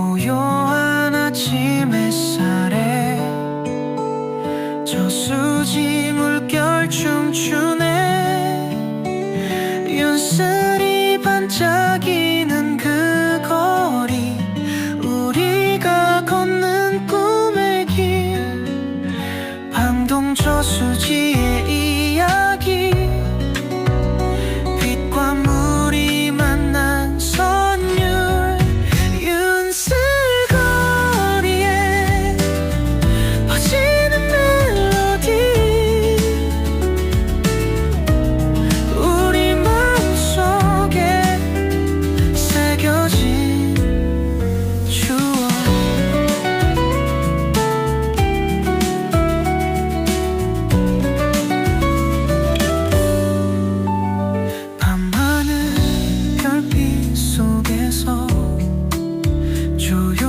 고요한 아침 햇살에 저수지 물결 춤추네. 윤슬이 반짝이 joue